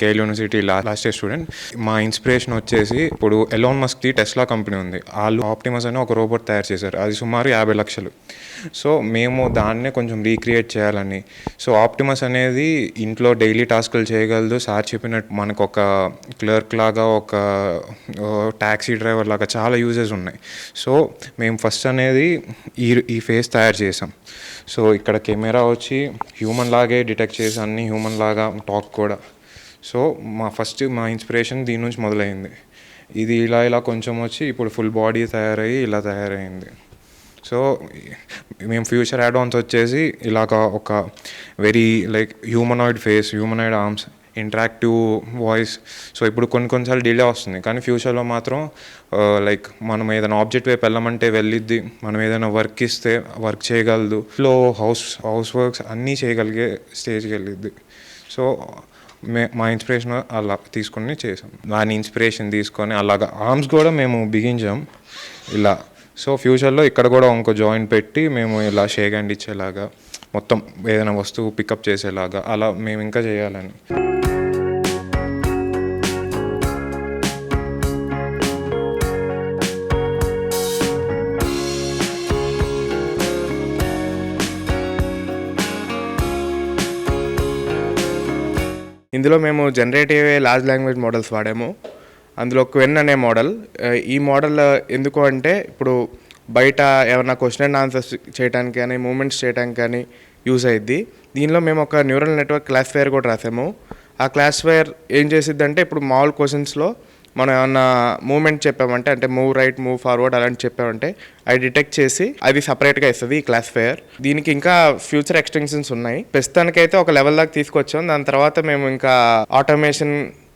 KL university last year student మా inspiration వచ్చేసి ఇప్పుడు ఎలోన్ మస్క్ది టెస్లా కంపెనీ ఉంది. వాళ్ళు ఆప్టిమస్ అని ఒక రోబోట్ తయారు చేశారు. అది సుమారు యాభై లక్షలు. సో మేము దాన్నే కొంచెం రీక్రియేట్ చేయాలని. సో ఆప్టిమస్ అనేది ఇంట్లో డైలీ టాస్కులు చేయగలదు. సార్ చెప్పినట్టు మనకు ఒక క్లర్క్ లాగా ఒక ట్యాక్సీ డ్రైవర్ లాగా చాలా యూజెస్ ఉన్నాయి. సో మేము ఫస్ట్ అనేది ఈ ఈ ఫేస్ తయారు చేసాం సో ఇక్కడ కెమెరా వచ్చి హ్యూమన్ లాగే డిటెక్ట్ చేసి అన్ని హ్యూమన్ లాగా టాక్ కూడా. సో మా ఫస్ట్ మా ఇన్స్పిరేషన్ దీని నుంచి మొదలైంది. ఇది ఇలా ఇలా కొంచెం వచ్చి ఇప్పుడు ఫుల్ బాడీ తయారయ్యి ఇలా తయారైంది సో మేము ఫ్యూచర్ అడ్వాన్స్ వచ్చేసి ఇలాగ ఒక very like humanoid face humanoid arms interactive voice. So ఇప్పుడు కొన్ని కొన్నిసార్లు డిలే వస్తుంది. కానీ ఫ్యూచర్లో మాత్రం లైక్ మనం ఏదైనా ఆబ్జెక్ట్ వైపు వెళ్ళమంటే వెళ్ళిద్ది. మనం ఏదైనా వర్క్ ఇస్తే వర్క్ చేయగలదు. లో హౌస్ హౌస్ వర్క్స్ అన్నీ చేయగలిగే స్టేజ్కి వెళ్ళిద్ది. సో మే మా ఇన్స్పిరేషన్ అలా తీసుకొని చేసాం దాని ఇన్స్పిరేషన్ తీసుకొని అలాగా ఆర్మ్స్ కూడా మేము బిగించాం. ఇలా సో ఫ్యూచర్లో ఇక్కడ కూడా ఇంకో జాయింట్ పెట్టి మేము ఇలా షేక్ హ్యాండ్ ఇచ్చేలాగా మొత్తం ఏదైనా వస్తువు పికప్ చేసేలాగా అలా మేము ఇంకా చేయాలని. ఇందులో మేము జనరేటివ్ లార్జ్ లాంగ్వేజ్ మోడల్స్ వాడాము. అందులో క్వెన్ అనే మోడల్ ఈ మోడల్ ఎందుకు అంటే ఇప్పుడు బయట ఏమైనా క్వశ్చన్ అండ్ ఆన్సర్స్ చేయడానికి కానీ మూమెంట్స్ చేయడానికి కానీ యూజ్ అయ్యిద్ది దీనిలో మేము ఒక న్యూరల్ నెట్వర్క్ క్లాసిఫైయర్ కూడా రాసాము. ఆ క్లాసిఫైయర్ ఏం చేసిద్ది అంటే ఇప్పుడు మామూలు క్వశ్చన్స్లో మనం ఏమన్నా మూమెంట్ చెప్పామంటే అంటే మూవ్ రైట్ మూవ్ ఫార్వర్డ్ అలాంటి చెప్పామంటే అది డిటెక్ట్ చేసి అది సపరేట్గా ఇస్తుంది ఈ క్లాసిఫైయర్ దీనికి ఇంకా ఫ్యూచర్ ఎక్స్టెన్షన్స్ ఉన్నాయి. ప్రస్తుతానికైతే ఒక లెవెల్ దాకా తీసుకొచ్చాం. దాని తర్వాత మేము ఇంకా ఆటోమేషన్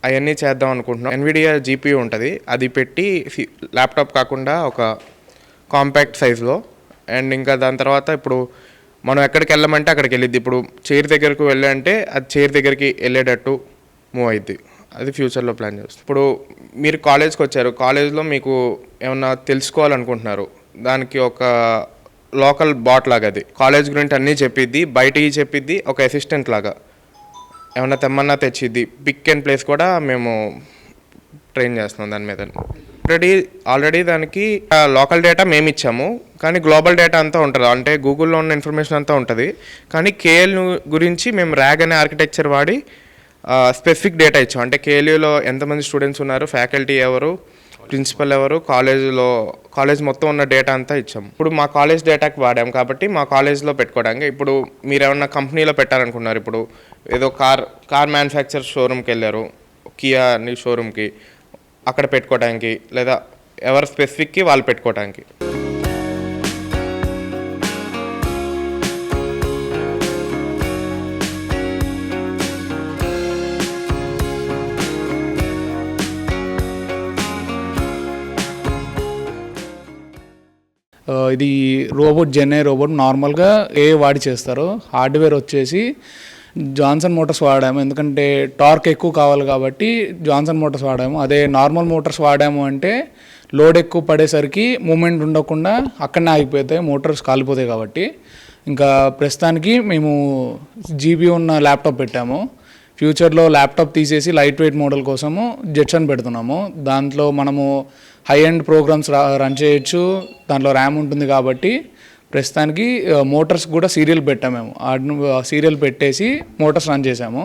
అవన్నీ చేద్దాం అనుకుంటున్నాం. ఎన్విడియా జీపీయూ ఉంటుంది. అది పెట్టి ల్యాప్టాప్ కాకుండా ఒక కాంపాక్ట్ సైజులో అండ్ ఇంకా దాని తర్వాత ఇప్పుడు మనం ఎక్కడికి వెళ్ళమంటే అక్కడికి వెళ్ళిద్ది. ఇప్పుడు చైర్ దగ్గరకు వెళ్ళంటే అది చైర్ దగ్గరికి వెళ్ళేటట్టు మూవ్ అయింది అది ఫ్యూచర్లో ప్లాన్ చేస్తాం. ఇప్పుడు మీరు కాలేజ్కి వచ్చారు. కాలేజ్లో మీకు ఏమన్నా తెలుసుకోవాలనుకుంటున్నారు? దానికి ఒక లోకల్ బాట్ లాగా అది. కాలేజ్ గురించి అన్నీ చెప్పిద్ది బయటికి చెప్పిద్ది ఒక అసిస్టెంట్ లాగా. ఏమన్నా తెమ్మన్నా తెచ్చిద్ది. పిక్ అండ్ ప్లేస్ కూడా మేము ట్రైన్ చేస్తున్నాం దాని మీద. ఆల్రెడీ ఆల్రెడీ దానికి లోకల్ డేటా మేము ఇచ్చాము. కానీ గ్లోబల్ డేటా అంతా ఉంటుంది. అంటే గూగుల్లో ఉన్న ఇన్ఫర్మేషన్ అంతా ఉంటుంది. కానీ కేఎల్ గురించి మేము ర్యాగ్ అనే ఆర్కిటెక్చర్ వాడి స్పెసిఫిక్ డేటా ఇచ్చాం. అంటే కేఎల్యూలో ఎంతమంది స్టూడెంట్స్ ఉన్నారు ఫ్యాకల్టీ ఎవరు ప్రిన్సిపల్ ఎవరు కాలేజీలో కాలేజ్ మొత్తం ఉన్న డేటా అంతా ఇచ్చాం. ఇప్పుడు మా కాలేజ్ డేటాకి వాడాం కాబట్టి మా కాలేజ్లో పెట్టుకోవడానికి ఇప్పుడు మీరు ఏమన్నా కంపెనీలో పెట్టాలనుకున్నారు ఇప్పుడు ఏదో కార్ కార్ మ్యానుఫ్యాక్చర్ షోరూమ్కి వెళ్ళారు కియా అని షోరూమ్కి అక్కడ పెట్టుకోవడానికి లేదా ఎవరు స్పెసిఫిక్కి వాళ్ళు పెట్టుకోవడానికి. ఇది రోబోట్ జెన్ఐ రోబోట్ నార్మల్గా ఏ వాడి చేస్తారు హార్డ్వేర్ వచ్చేసి జాన్సన్ మోటార్స్ వాడాము. ఎందుకంటే టార్క్ ఎక్కువ కావాలి కాబట్టి జాన్సన్ మోటార్స్ వాడాము. అదే నార్మల్ మోటార్స్ వాడాము అంటే లోడ్ ఎక్కువ పడేసరికి మూమెంట్ ఉండకుండా అక్కడనే ఆగిపోతాయి మోటార్స్ కాలిపోతాయి కాబట్టి. ఇంకా ప్రస్తుతానికి మేము జీబీ ఉన్న ల్యాప్టాప్ పెట్టాము. ఫ్యూచర్లో ల్యాప్టాప్ తీసేసి లైట్ వెయిట్ మోడల్ కోసము జెట్సన్ పెడుతున్నాము. దాంట్లో మనము హై ఎండ్ ప్రోగ్రామ్స్ రన్ చేయొచ్చు. దాంట్లో ర్యామ్ ఉంటుంది కాబట్టి ప్రస్తుతానికి మోటార్స్ కూడా సీరియల్ పెట్టాము మేము. సీరియల్ పెట్టేసి మోటార్స్ రన్ చేసాము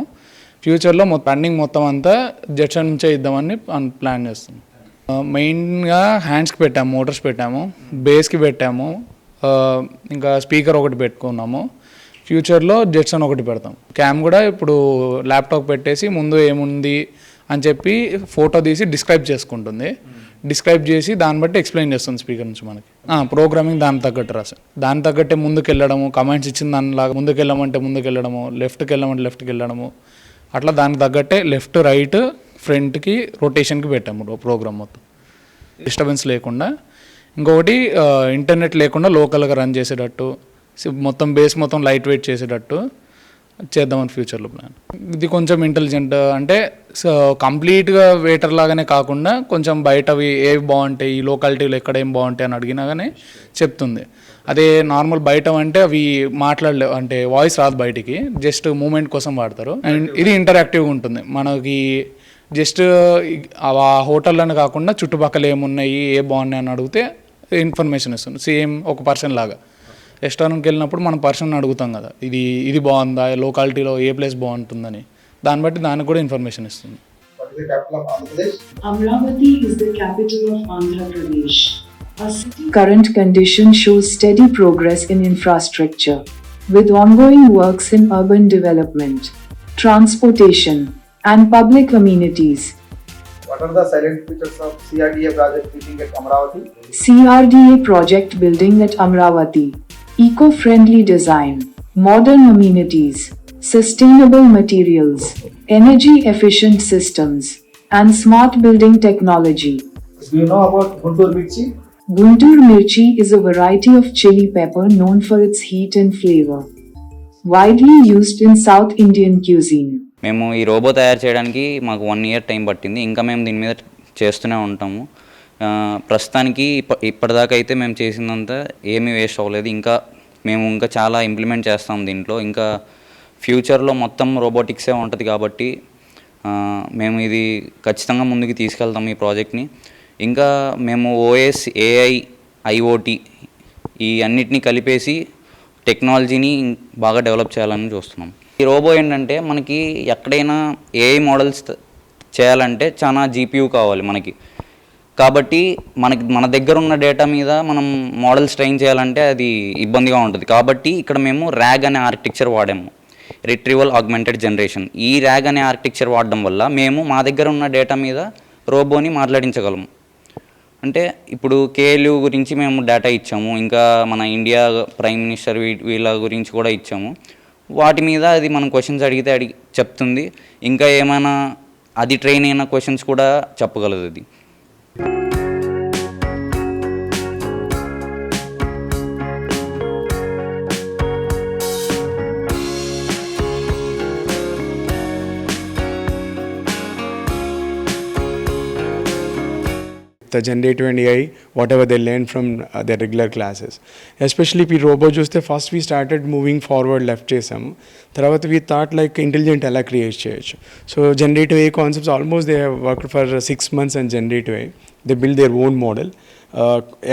ఫ్యూచర్లో మొత్తం రన్నింగ్ మొత్తం అంతా జెట్సన్ నుంచే ఇద్దామని ప్లాన్ చేస్తున్నాం. మెయిన్గా హ్యాండ్స్కి పెట్టాము మోటార్స్ పెట్టాము బేస్కి పెట్టాము ఇంకా స్పీకర్ ఒకటి పెట్టుకున్నాము. ఫ్యూచర్లో జెట్సన్ ఒకటి పెడతాం. క్యామ్ కూడా ఇప్పుడు ల్యాప్టాప్ పెట్టేసి ముందు ఏముంది అని చెప్పి ఫోటో తీసి డిస్క్రైబ్ చేసుకుంటుంది. డిస్క్రైబ్ చేసి దాన్ని బట్టి ఎక్స్ప్లెయిన్ చేస్తుంది స్పీకర్ నుంచి మనకి. ప్రోగ్రామింగ్ దానికి తగ్గట్టు రాసి దాని తగ్గట్టే ముందుకు వెళ్ళడము కమెంట్స్ ఇచ్చిన దానిలాగా ముందుకు వెళ్ళమంటే ముందుకు వెళ్ళడము లెఫ్ట్కి వెళ్ళమంటే లెఫ్ట్కి వెళ్ళడము. అట్లా దానికి తగ్గట్టే లెఫ్ట్ రైట్ ఫ్రంట్కి రొటేషన్కి పెట్టాము ప్రోగ్రామ్ మొత్తం. డిస్టర్బెన్స్ లేకుండా. ఇంకొకటి ఇంటర్నెట్ లేకుండా లోకల్గా రన్ చేసేటట్టు. మొత్తం బేస్ మొత్తం లైట్ వెయిట్ చేసేటట్టు చేద్దామని ఫ్యూచర్లో ప్లాన్ ఇది కొంచెం ఇంటెలిజెంట్ అంటే సో కంప్లీట్గా వెయిటర్ లాగానే కాకుండా కొంచెం బయటవి ఏవి బాగుంటాయి ఈ లోకాలిటీలో ఎక్కడ ఏం బాగుంటాయి అని అడిగినా కానీ చెప్తుంది. అదే నార్మల్ బయట అంటే అవి మాట్లాడలే అంటే వాయిస్ రాదు బయటికి జస్ట్ మూమెంట్ కోసం వాడతారు. అండ్ ఇది ఇంటరాక్టివ్గా ఉంటుంది. మనకి జస్ట్ ఆ హోటల్లోనే కాకుండా చుట్టుపక్కల ఏమున్నాయి ఏ బాగున్నాయి అని అడిగితే ఇన్ఫర్మేషన్ ఇస్తుంది. సేమ్ ఒక పర్సన్ లాగా. రెస్టారెంట్కి వెళ్ళినప్పుడు మనం పర్సన్ అడుగుతాం కదా ఇది ఇది బాగుందా లోకాలిటీలో ఏ ప్లేస్ బాగుంటుందని దాన్ని బట్టి దానికి కూడా ఇన్ఫర్మేషన్ ఇస్తుంది? Amravati is the capital of Andhra Pradesh. Current condition shows steady progress in infrastructure, with ongoing works in urban development, transportation, and public amenities. What are the silent features of CRDA project meeting at Amravati? CRDA project building at Amravati. Eco-friendly design, modern amenities, sustainable materials, energy efficient systems, and smart building technology. Do you know about Guntur Mirchi? Guntur mirchi is a variety of chili pepper known for its heat and flavor. Widely used in South Indian cuisine. మేము ఈ robo తయారు చేయడానికి మాకు one year time పట్టింది ఇంకా మేము దీని మీద చేస్తూనే ఉంటాము ప్రస్తుతానికి ఇప్ప ఇప్పటిదాకా అయితే మేము చేసిందంతా ఏమీ వేస్ట్ అవ్వలేదు. ఇంకా మేము ఇంకా చాలా ఇంప్లిమెంట్ చేస్తాం దీంట్లో. ఇంకా ఫ్యూచర్లో మొత్తం రోబోటిక్సే ఉంటుంది కాబట్టి మేము ఇది ఖచ్చితంగా ముందుకు తీసుకెళ్తాం ఈ ప్రాజెక్ట్ని. ఇంకా మేము ఓఎస్ ఏఐ ఐఓటి ఈ అన్నిటిని కలిపేసి టెక్నాలజీని బాగా డెవలప్ చేయాలని చూస్తున్నాం. ఈ రోబో ఏంటంటే మనకి ఎక్కడైనా ఏఐ మోడల్స్ చేయాలంటే చాలా జీపీయూ కావాలి మనకి. కాబట్టి మనకి మన దగ్గర ఉన్న డేటా మీద మనం మోడల్స్ ట్రైన్ చేయాలంటే అది ఇబ్బందిగా ఉంటుంది. కాబట్టి ఇక్కడ మేము ర్యాగ్ అనే ఆర్కిటెక్చర్ వాడాము. రిట్రీవల్ ఆగ్మెంటెడ్ జనరేషన్ ఈ ర్యాగ్ అనే ఆర్కిటెక్చర్ వాడడం వల్ల మేము మా దగ్గర ఉన్న డేటా మీద రోబోని మాట్లాడించగలము. అంటే ఇప్పుడు కేఎల్యూ గురించి మేము డేటా ఇచ్చాము. ఇంకా మన ఇండియా ప్రైమ్ మినిస్టర్ వీ- వీళ్ళ గురించి కూడా ఇచ్చాము. వాటి మీద అది మనం క్వశ్చన్స్ అడిగితే అడిగి చెప్తుంది. ఇంకా ఏమైనా అది ట్రైన్ అయిన క్వశ్చన్స్ కూడా చెప్పగలదు అది the generative and AI, whatever they learn from uh, their regular classes. Especially if robot చూస్తే first we started moving forward left చేసాము తర్వాత వీ థాట్ లైక్ ఇంటెలిజెంట్ ఎలా క్రియేట్ చేయొచ్చు so generative A concepts almost they have work for six months and generative A they build their own model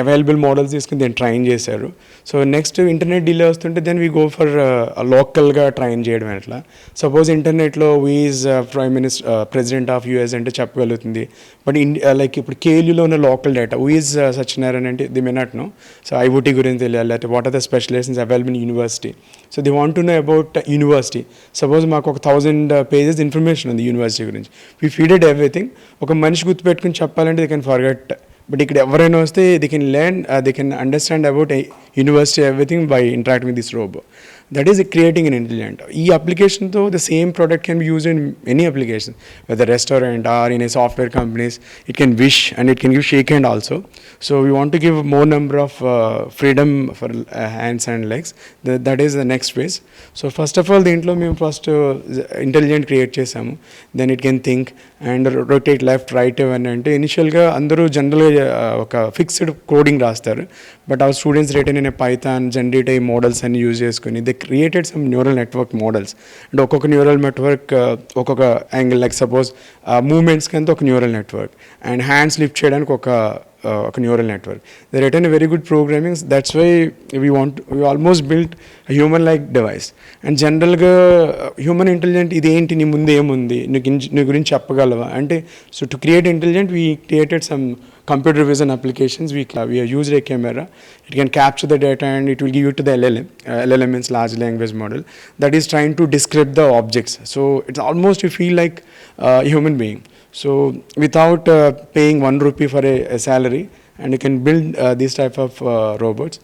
available models తీసుకుని దీన్ని train చేశారు. So next internet delay వస్తుంటే then we go for లోకల్గా train చేయడం అట్లా suppose ఇంటర్నెట్లో వీజ్ prime minister president of US అంటే చెప్పగలుగుతుంది. బట్ ఇండియా లైక్ ఇప్పుడు కేఎల్యూలో ఉన్న లోకల్ డేటా వీజ్ సత్యనారాయణ అంటే ది మెనాట్ నో సో ఐఓటీ గురించి తెలియాలి లేకపోతే what are the specializations available in university so they want to know about university suppose మాకు ఒక థౌజండ్ పేజెస్ ఇన్ఫర్మేషన్ ఉంది యూనివర్సిటీ గురించి. వీ ఫీడెడ్ ఎవ్రీథింగ్ ఒక మనిషి గుర్తుపెట్టుకుని చెప్పాలంటే ది కెన్ ఫర్గెట్ బట్ ఇక్కడ ఎవరైనా వస్తే they can learn they can understand about university everything by interact with this robo that is creating in intelligent ఈ అప్లికేషన్తో the same product can be use in any application whether restaurant or in a software companies it can wish and it can give shake hand also so we want to give more number of freedom for hands and legs that is the next phase so first of all దీంట్లో మేము first intelligent create చేసాము then it can think and rotate left right ఇవన్నీ అంటే ఇనిషియల్గా అందరూ జనరల్గా ఒక fixed coding రాస్తారు. బట్ ఆ స్టూడెంట్స్ రేటెడ్ నేను పైథాన్ జనరేట్ అయ్యి మోడల్స్ అన్ని యూజ్ చేసుకుని they created some neural network models and ఒక్కొక్క న్యూరల్ నెట్వర్క్ ఒక్కొక్క యాంగిల్ లైక్ సపోజ్ మూమెంట్స్కి అంతా ఒక neural network and hands lift చేయడానికి ఒక uh, ఒక neural network they return very good programming that's why we want we almost built human like device and జనరల్గా human intelligent ఇది ఏంటి నీ ముందు ఏముంది నీకు నీ గురించి చెప్పగలవా? అంటే so to create intelligent we created some computer vision applications we, we have used a camera. It can capture the data and it will give it to the llm uh, llm means large language model that is trying to describe the objects. So it's almost you feel like uh, a human being. So without uh, paying one rupee for a, a salary and you can build uh, these type of uh, robots